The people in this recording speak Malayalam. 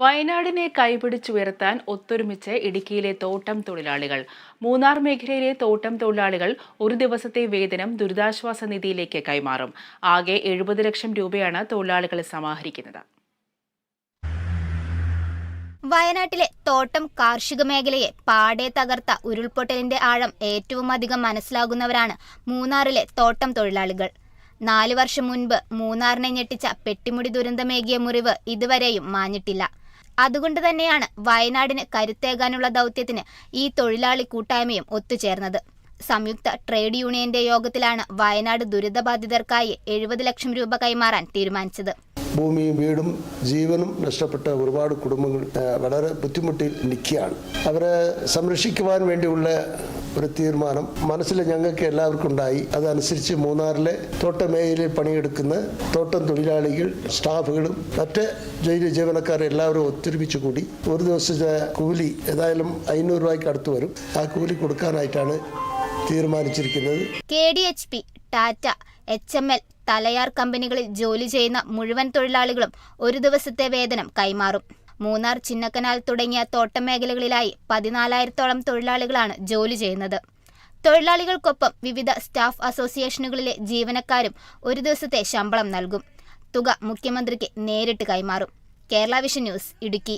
വയനാടിനെ കൈപിടിച്ചുയർത്താൻ ഒത്തൊരുമിച്ച് ഇടുക്കിയിലെ തോട്ടം തൊഴിലാളികൾ. മൂന്നാർ മേഖലയിലെ തോട്ടം തൊഴിലാളികൾ ഒരു ദിവസത്തെ വേതനം ദുരിതാശ്വാസ നിധിയിലേക്ക് കൈമാറും. ആകെ എഴുപത് ലക്ഷം രൂപയാണ് തൊഴിലാളികൾ സമാഹരിക്കുന്നത്. വയനാട്ടിലെ തോട്ടം കാർഷിക മേഖലയെ പാടെ തകർത്ത ഉരുൾപൊട്ടലിന്റെ ആഴം ഏറ്റവും അധികം മനസ്സിലാകുന്നവരാണ് മൂന്നാറിലെ തോട്ടം തൊഴിലാളികൾ. നാലു വർഷം മുൻപ് മൂന്നാറിനെ ഞെട്ടിച്ച പെട്ടിമുടി ദുരന്തമേകിയ മുറിവ് ഇതുവരെയും മാഞ്ഞിട്ടില്ല. അതുകൊണ്ട് തന്നെയാണ് വയനാടിന് കരുത്തേകാനുള്ള ദൗത്യത്തിന് ഈ തൊഴിലാളി കൂട്ടായ്മയും ഒത്തുചേർന്നത്. സംയുക്ത ട്രേഡ് യൂണിയന്റെ യോഗത്തിലാണ് വയനാട് ദുരിതബാധിതർക്കായി എഴുപത് ലക്ഷം രൂപ കൈമാറാൻ തീരുമാനിച്ചത്. ഭൂമിയും വീടും ജീവനും നഷ്ടപ്പെട്ട ഒരുപാട് കുടുംബങ്ങൾ വളരെ ബുദ്ധിമുട്ടിൽ നിൽക്കുകയാണ്. അവരെ സംരക്ഷിക്കുവാൻ വേണ്ടിയുള്ള ഒരു തീരുമാനം മനസ്സിൽ ഞങ്ങൾക്ക് എല്ലാവർക്കും ഉണ്ടായി. അതനുസരിച്ച് മൂന്നാറിലെ തോട്ടമേഖലയിൽ പണിയെടുക്കുന്ന തോട്ടം തൊഴിലാളികൾ സ്റ്റാഫുകളും മറ്റ് ജയിൽ ജീവനക്കാർ എല്ലാവരും ഒത്തൊരുമിച്ച് കൂടി ഒരു ദിവസം കൂലി ഏതായാലും അഞ്ഞൂറ് രൂപയ്ക്ക് അടുത്ത് വരും. ആ കൂലി കൊടുക്കാനായിട്ടാണ് തീരുമാനിച്ചിരിക്കുന്നത്. K D H P Tata H M L Thalayar കമ്പനികളിൽ ജോലി ചെയ്യുന്ന മുഴുവൻ തൊഴിലാളികളും ഒരു ദിവസത്തെ വേതനം കൈമാറും. മൂന്നാർ ചിന്നക്കനാൽ തുടങ്ങിയ തോട്ടം മേഖലകളിലായി പതിനാലായിരത്തോളം തൊഴിലാളികളാണ് ജോലി ചെയ്യുന്നത്. തൊഴിലാളികൾക്കൊപ്പം വിവിധ സ്റ്റാഫ് അസോസിയേഷനുകളിലെ ജീവനക്കാരും ഒരു ദിവസത്തെ ശമ്പളം നൽകും. തുക മുഖ്യമന്ത്രിക്ക് നേരിട്ട് കൈമാറും. Kerala vision news Idukki.